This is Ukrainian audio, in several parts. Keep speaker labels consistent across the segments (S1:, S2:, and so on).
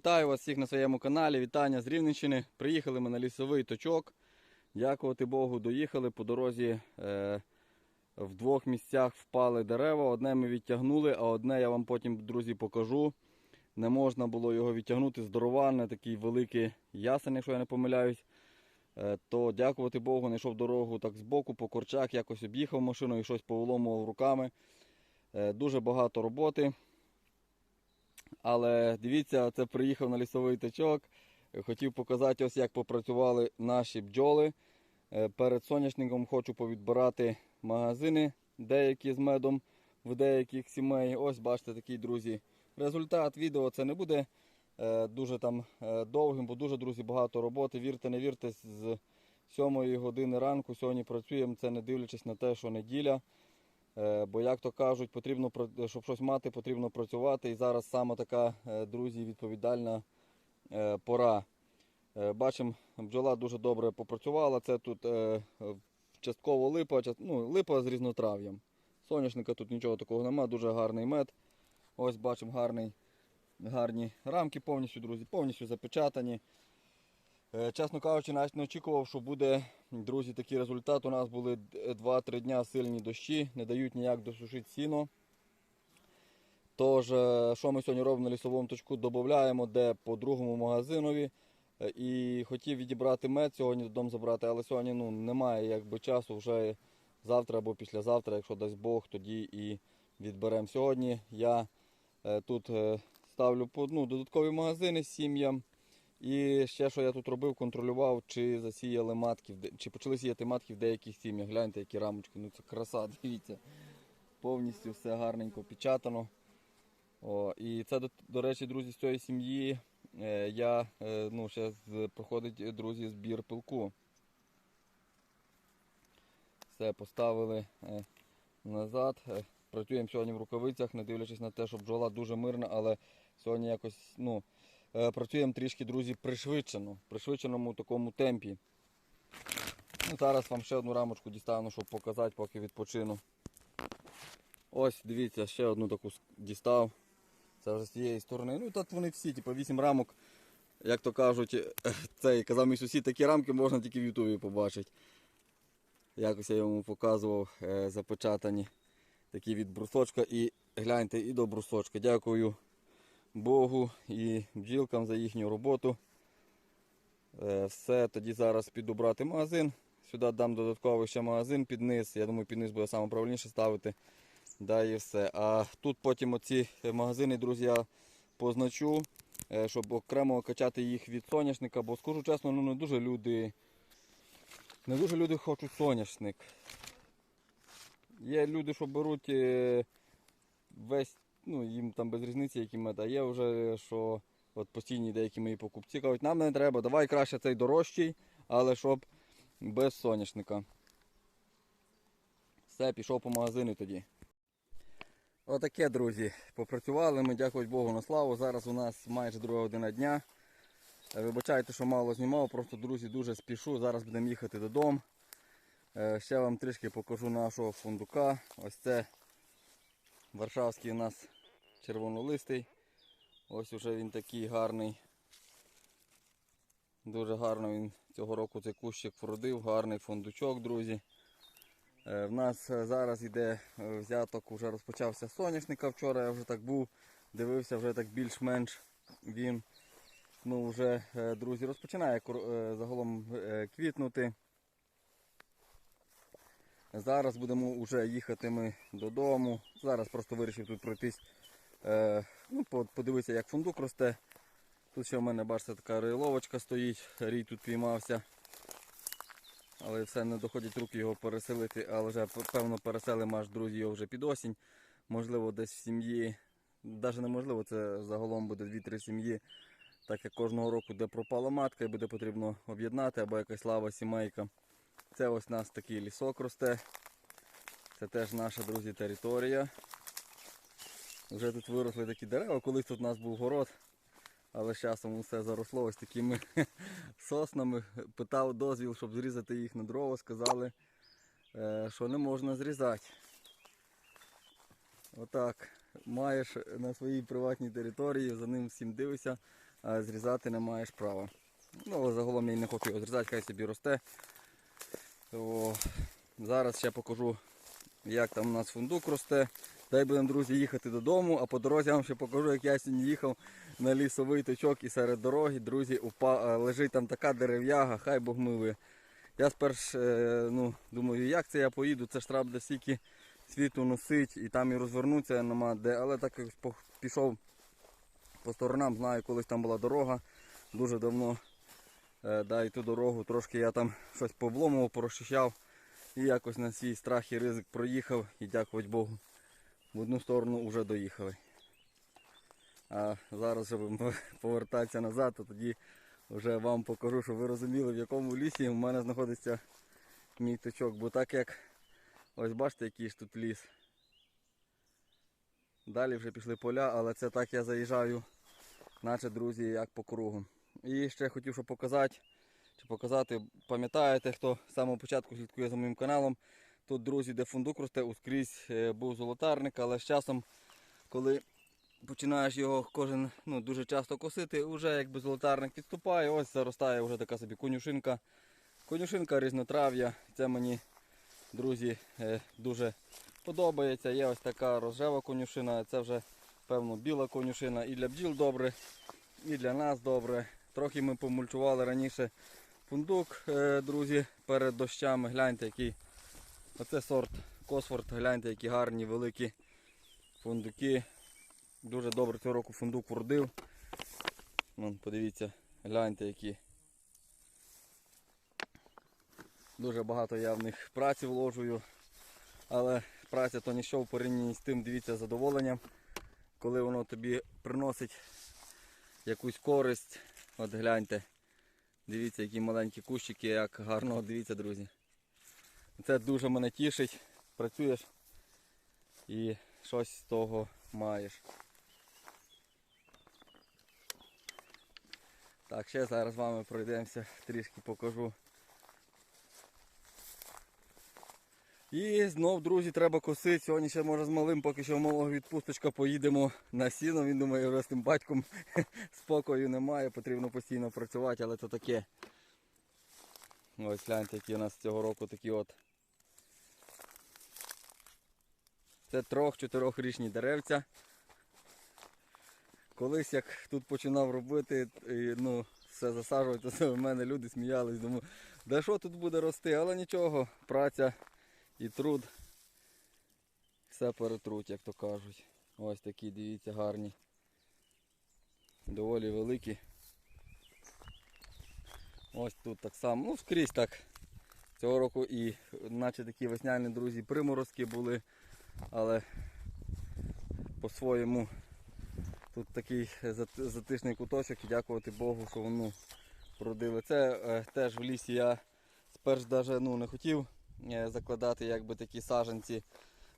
S1: Вітаю вас всіх на своєму каналі. Вітання з Рівненщини. Приїхали ми на лісовий точок. Дякувати Богу, доїхали по дорозі. Е, в двох місцях впали дерева. Одне ми відтягнули, а одне я вам потім, друзі, покажу. Не можна було його відтягнути. Здороване, такий великий ясен, якщо я не помиляюсь. Е, то дякувати Богу, знайшов дорогу так збоку, по корчах, якось об'їхав машину і щось повиломував руками. Е, дуже багато роботи. Але дивіться, це приїхав на лісовий тачок. Хотів показати, ось як попрацювали наші бджоли. Е, Перед соняшником хочу повідбирати магазини, деякі з медом в деяких сімей. Ось бачите, такий, друзі, результат відео. Це не буде е, дуже там е, довгим, бо дуже, друзі, багато роботи. Вірте, не вірте, з 7 години ранку сьогодні працюємо. Це не дивлячись на те, що неділя. Е, Бо, як то кажуть, потрібно щоб щось мати, потрібно працювати. І зараз саме така, е, друзі, відповідальна е, пора. Бачимо, бджола дуже добре попрацювала. Це тут частково липа, ну, липа з різнотрав'ям. Соняшника тут нічого такого немає, дуже гарний мед. Ось бачимо гарні рамки повністю, друзі, повністю запечатані. Е, Чесно кажучи, навіть не очікував, що буде, друзі, такий результат. У нас були 2-3 дня сильні дощі, не дають ніяк досушити сіно. Тож, е, що ми сьогодні робимо на лісовому точку? Додаємо де по другому магазинові. Е, І хотів відібрати мед сьогодні додому забрати, але сьогодні ну, немає якби часу вже завтра або післязавтра, якщо дасть Бог, тоді і відберемо. Сьогодні я тут ставлю ну, додаткові магазини з сім'ям. І ще що я тут робив, контролював, чи засіяли матки, чи почали сіяти матки в деяких сім'ях. Гляньте, які рамочки, ну це краса, дивіться. Повністю все гарненько печатано. О, і це, до, до речі, друзі, з цієї сім'ї е, я е, ну, ще з, проходить, е, друзі, збір пилку. Все, поставили е, назад. Е, працюємо сьогодні в рукавицях, не дивлячись на те, що бджола дуже мирна, але сьогодні якось ну, працюємо трішки, друзі, пришвидшено, пришвидшеному такому темпі. Ну, зараз вам ще одну рамочку дістану, щоб показати, поки відпочину. Ось, дивіться, ще одну таку дістав. Це вже з цієї сторони. Ну тут вони всі, типу 8 рамок. Як то кажуть, цей казав мій сусід, такі рамки можна тільки в Ютубі побачити. Якось я йому показував е, запечатані такі від брусочка. І гляньте, і до брусочка. Дякую Богу і бджілкам за їхню роботу. Е, все, тоді зараз піду брати магазин. Сюди дам додатковий ще магазин під низ. Я думаю, під низ буде найправильніше ставити. Да, і все. А тут потім оці магазини, друзі, я позначу, е, щоб окремо качати їх від соняшника, бо скажу чесно, ну не дуже люди. Не дуже люди хочуть соняшник. Є люди, що беруть е, весь, ну їм там без різниці, які мед, а є вже, що от постійні деякі мої покупці кажуть, нам не треба, давай краще цей дорожчий, але щоб без соняшника. Все, пішов по магазину тоді. Отаке, друзі. Попрацювали ми, дякувати Богу на славу. Зараз у нас майже друга година дня. Е, Вибачайте, що мало знімав, просто, друзі, дуже спішу. Зараз будемо їхати додому. Е, Ще вам трішки покажу нашого фундука. Ось це Варшавський у нас червонолистий. Ось уже він такий гарний. Дуже гарно він цього року цей кущик вродив, гарний фундучок, друзі. Е, В нас е, зараз йде е, взяток, вже розпочався соняшника. Вчора я вже так був, дивився, вже так більш-менш він ну, вже, друзі, розпочинає загалом квітнути. Зараз будемо вже їхати ми додому. Зараз просто вирішив тут пройтись, е, ну, подивитися, як фундук росте. Тут ще в мене, бачите, така рейловочка стоїть, рій тут піймався. Але все не доходять руки його переселити, але вже певно переселимо аж друзі його вже під осінь. Можливо, десь в сім'ї. Навіть неможливо, це загалом буде 2-3 сім'ї. Так як кожного року, де пропала матка і буде потрібно об'єднати або якась лава сімейка. Це ось у нас такий лісок росте. Це теж наша, друзі, територія. Вже тут виросли такі дерева, колись тут у нас був город, але з часом все заросло ось такими соснами. Питав дозвіл, щоб зрізати їх на дрова, сказали, е, що не можна зрізати. Отак. Маєш на своїй приватній території, за ним всім дивишся. а зрізати не маєш права. Ну, але загалом я й не хочу його зрізати, хай собі росте. О, зараз ще покажу, як там у нас фундук росте. Дай будемо, друзі, їхати додому, а по дорозі я вам ще покажу, як я сьогодні їхав на лісовий точок і серед дороги, друзі, упа... е, лежить там така дерев'яга, хай Бог милує. Я сперш е, ну, думаю, як це я поїду, це ж треба буде стільки світу носить і там і розвернутися нема де. Але так як пішов по сторонам, знаю, колись там була дорога, дуже давно. Е, да, і ту дорогу трошки я там щось повломував, порозчищав і якось на свій страх і ризик проїхав і дякувати Богу. В одну сторону вже доїхали. А зараз, щоб повертатися назад, то тоді вже вам покажу, щоб ви розуміли, в якому лісі в мене знаходиться мій точок. Бо так як ось бачите, який ж тут ліс. Далі вже пішли поля, але це так я заїжджаю, наче друзі, як по кругу. І ще хотів, щоб показати, чи показати, пам'ятаєте, хто з самого початку слідкує за моїм каналом. Тут, друзі, де фундук росте, ускрізь е, був золотарник, але з часом, коли починаєш його кожен ну, дуже часто косити, вже якби золотарник підступає, ось заростає вже така собі конюшинка. Конюшинка різнотрав'я. Це мені, друзі, е, дуже подобається. Є ось така рожева конюшина, це вже певно біла конюшина. І для бджіл добре, і для нас добре. Трохи ми помульчували раніше фундук, е, друзі, перед дощами. Гляньте, який оце сорт Косфорд, гляньте, які гарні, великі фундуки. Дуже добре цього року фундук вродив. Вон, подивіться, гляньте які. Дуже багато я в них праці вложую. Але праця то ніщо в порівнянні з тим, дивіться, задоволенням, коли воно тобі приносить якусь користь. От гляньте. Дивіться, які маленькі кущики, як гарно, дивіться, друзі. Це дуже мене тішить. Працюєш і щось з того маєш. Так, ще зараз з вами пройдемося, трішки покажу. І знов, друзі, треба косити. Сьогодні ще може з малим, поки що в малого відпусточка, поїдемо на сіно. Він думає, вже з тим батьком спокою немає, потрібно постійно працювати, але то таке. Ось гляньте, які у нас цього року такі от. Це трьох-чотирьохрічні деревця. Колись як тут починав робити, і, ну, все засаджувати, то в мене люди сміялись, думаю, да що тут буде рости, але нічого, праця і труд. Все перетруть, як то кажуть. Ось такі, дивіться, гарні. Доволі великі. Ось тут так само. Ну, скрізь так. Цього року і наче такі весняні друзі приморозки були, але по-своєму тут такий затишний куточок і дякувати Богу, що воно продили. Це е, теж в лісі я сперш даже, ну, не хотів закладати якби такі саженці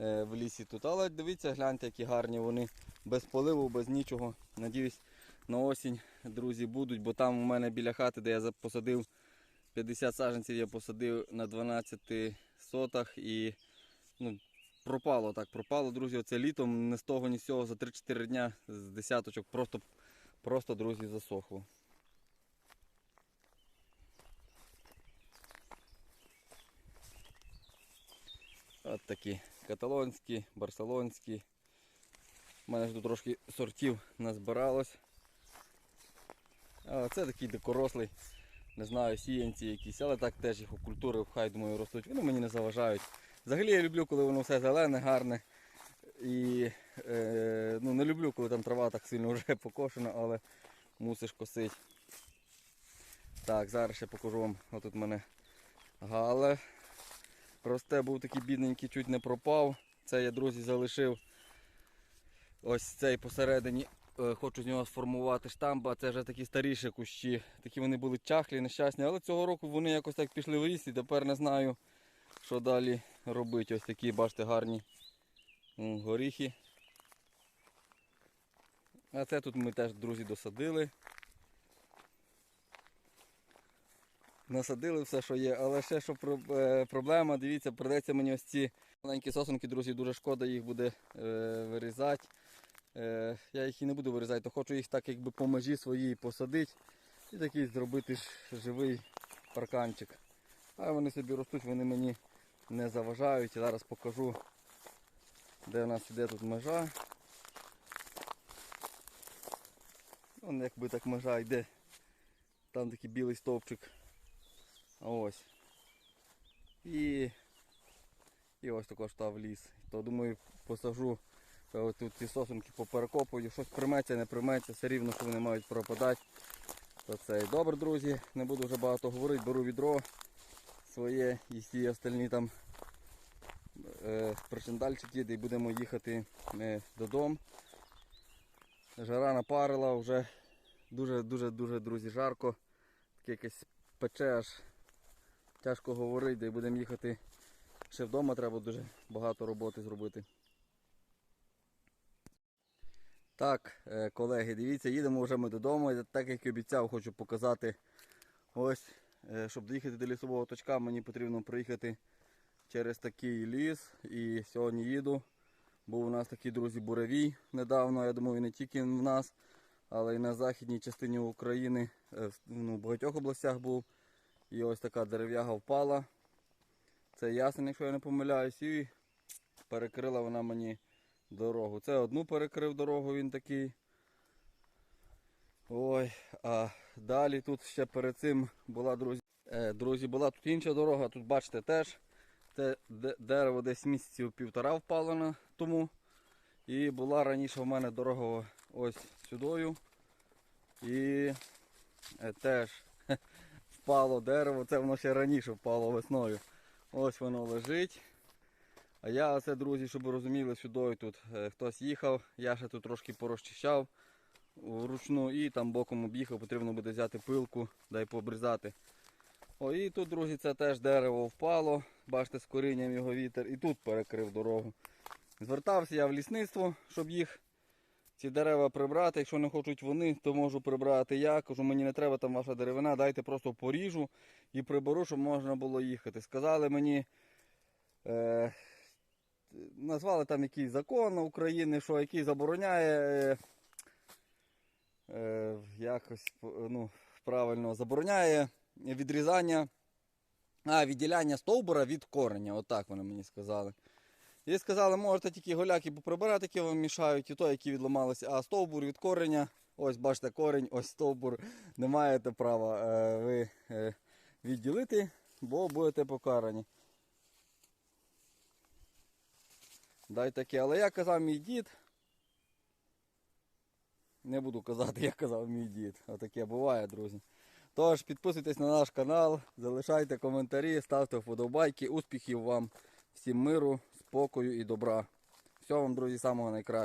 S1: е, в лісі тут. Але дивіться, гляньте, які гарні вони без поливу, без нічого. Надіюсь, на осінь, друзі, будуть, бо там у мене біля хати, де я посадив 50 саженців, я посадив на 12 сотах і ну, пропало так, пропало, друзі, оце літом не з того, ні з цього за 3-4 дня з десяточок просто, просто друзі, засохло. От такі каталонські, барселонські. У мене ж тут трошки сортів назбиралось. Це такий дикорослий, не знаю, сіянці якісь, але так теж їх у культури хай думаю ростуть. Вони мені не заважають. Взагалі я люблю, коли воно все зелене, гарне. І е, ну, не люблю, коли там трава так сильно вже покошена, але мусиш косити. Так, зараз ще покажу вам. Отут мене гале. Росте, був такий бідненький, чуть не пропав. Це я, друзі, залишив ось цей посередині. Е, Хочу з нього сформувати штамп, а це вже такі старіші кущі. Такі вони були чахлі, нещасні, але цього року вони якось так пішли в ліс і тепер не знаю, що далі робити. Ось такі, бачите, гарні горіхи. А це тут ми теж, друзі, досадили. Насадили все, що є, але ще що е, проблема, дивіться, придеться мені ось ці маленькі сосенки, друзі, дуже шкода їх буде е, вирізати. Е, я їх і не буду вирізати, то хочу їх так якби по межі своїй посадити і такий зробити живий парканчик. А вони собі ростуть, вони мені не заважають. Зараз покажу, де у нас іде тут межа. Вон якби так межа йде. Там такий білий стовпчик. Ось. І, і ось також став ліс. То думаю посажу е, тут ці сосунки поперекопую, щось приметься, не приметься, все рівно, що вони мають пропадати. То це і добре, друзі. Не буду вже багато говорити, беру відро своє і всі остальні там е, причиндальчики і будемо їхати е, додому. Жара напарила, вже дуже-дуже дуже, друзі, жарко. Таке якесь пече аж тяжко говорити, де будемо їхати. Ще вдома треба дуже багато роботи зробити. Так, е, колеги, дивіться, їдемо вже ми додому. Так як і обіцяв, хочу показати. Ось, е, щоб доїхати до лісового точка, мені потрібно проїхати через такий ліс. І сьогодні їду. Був у нас такий, друзі, буревій недавно. Я думаю, не тільки в нас, але й на західній частині України, е, ну, в багатьох областях був. І ось така дерев'яга впала. Це ясен, якщо я не помиляюсь, і перекрила вона мені дорогу. Це одну перекрив дорогу він такий. Ой, а далі тут ще перед цим була, друзі, е, друзі, була тут інша дорога, тут бачите теж. Це дерево десь місяців півтора впало на тому. І була раніше в мене дорога ось сюдою. І е, теж впало дерево, це воно ще раніше впало весною. Ось воно лежить. А я оце, друзі, щоб ви розуміли, сюди тут е, хтось їхав, я ще тут трошки порозчищав вручну і там боком об'їхав, потрібно буде взяти пилку, дай пообрізати. О, і тут, друзі, це теж дерево впало. Бачите, з корінням його вітер і тут перекрив дорогу. Звертався я в лісництво, щоб їх ці дерева прибрати. Якщо не хочуть вони, то можу прибрати я. Кажу, мені не треба там ваша деревина, дайте просто поріжу і приберу, щоб можна було їхати. Сказали мені, е, назвали там якийсь закон України, що який забороняє е, е, якось ну, правильно забороняє відрізання, а, відділяння стовбура від кореня. Отак вони мені сказали. І сказали, можете тільки голяки поприбирати, які вам мішають, і то, які відламалися, а стовбур від кореня, ось бачите, корінь, ось стовбур, не маєте права е, ви е, відділити, бо будете покарані. Дай таке, але я казав мій дід. Не буду казати, як казав мій дід. Отаке буває, друзі. Тож підписуйтесь на наш канал, залишайте коментарі, ставте вподобайки. Успіхів вам, всім миру, спокою і добра. Всього вам, друзі, самого найкращого.